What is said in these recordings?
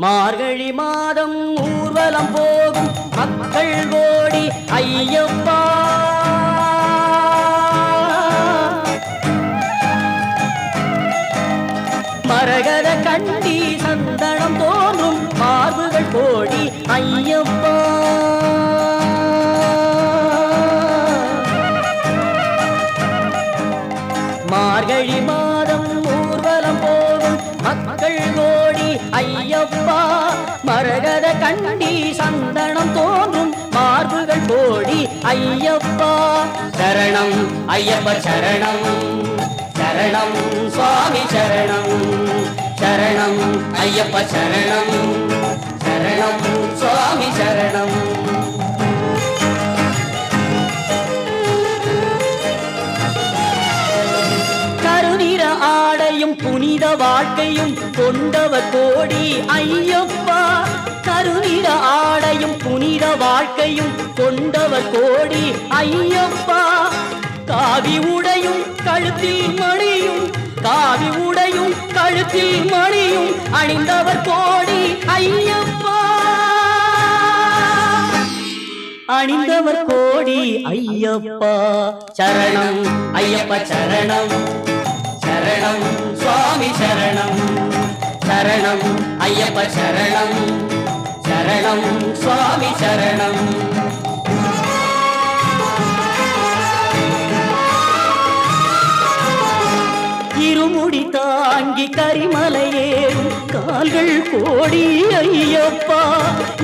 மார்கழி மாதம் ஊர்வலம் போகும் மக்கள் ஓடி ஐயப்பா. மரகத கண்டி சந்தனம் தோன்றும் மார்புகள் கோடி ஐயப்பா. மார்கழி மாதம் ஊர்வலம் போ மக்கள் ஓடி ஐயப்பா மரகத கண்டி சந்தனம் தோன்றும் மார்புகள் போடி ஐயப்பா. சரணம் ஐயப்ப சரணம் சரணம் சுவாமி சரணம் சரணம் ஐயப்ப சரணம் சரணம் ஆடையும் புனித வாழ்க்கையும் கொண்டவர் கோடி ஐயப்பா. கருநிற ஆடையும் புனித வாழ்க்கையும் கொண்டவர் கோடி ஐயப்பா. காவி உடையும் கழுத்தில் மணியும் காவி உடையும் கழுத்தில் மணியும் அணிந்தவர் கோடி ஐயப்பா. அணிந்தவர் கோடி ஐயப்பா. சரணம் ஐயப்ப சரணம். சரணம் சுவாமி சரணம். சரணம் ஐயப்ப சரணம். சரணம் சுவாமி சரணம். இருமுடி தாங்கி கரிமலையே கால்கள் கோடி ஐயப்பா.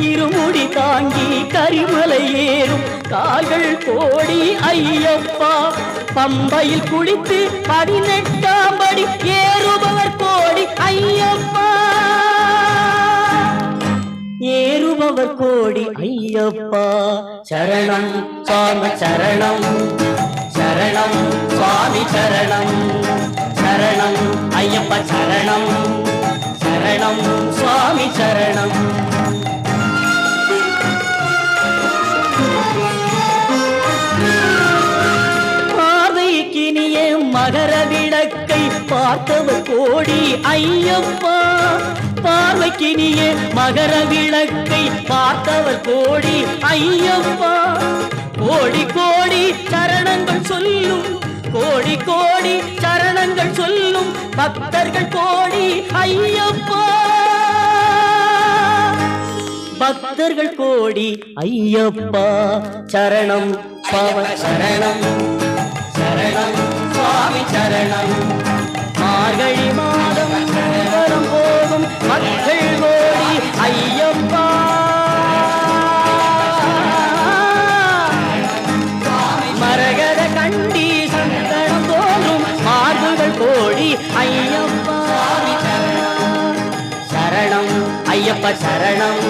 இருமுடி தாங்கி கரிமலையேறும் கால்கள் கோடி ஐயப்பா. பம்பையில் குளித்து பதினெட்டாம் படி ஏறுபவர் கோடி ஐயப்பா. ஏறுபவர் கோடி ஐயப்பா. சரணம் சுவாமி சரணம். சரணம் சுவாமி சரணம். சரணம் ஐயப்ப சரணம். சரணம் சுவாமி சரணம். பார்த்தவர் கோடி ஐயப்பா. பார்வைக்கினிய மகர விளக்கை பார்த்தவர் கோடி ஐயப்பா. கோடி கோடி சரணங்கள் சொல்லும் கோடி கோடி சரணங்கள் சொல்லும் பக்தர்கள் கோடி ஐயப்பா. பக்தர்கள் கோடி ஐயப்பா. சரணம் சரணம். சரணம் சுவாமி சரணம். மார்கழி மாதம் ஊர்வலம் போகும் மக்கள் கோடி ஐயப்பா. மரகத கண்டி சந்தனம் தோன்றும் மார்புகள் கோடி ஐயப்பா. சரணம் ஐயப்ப சரணம்.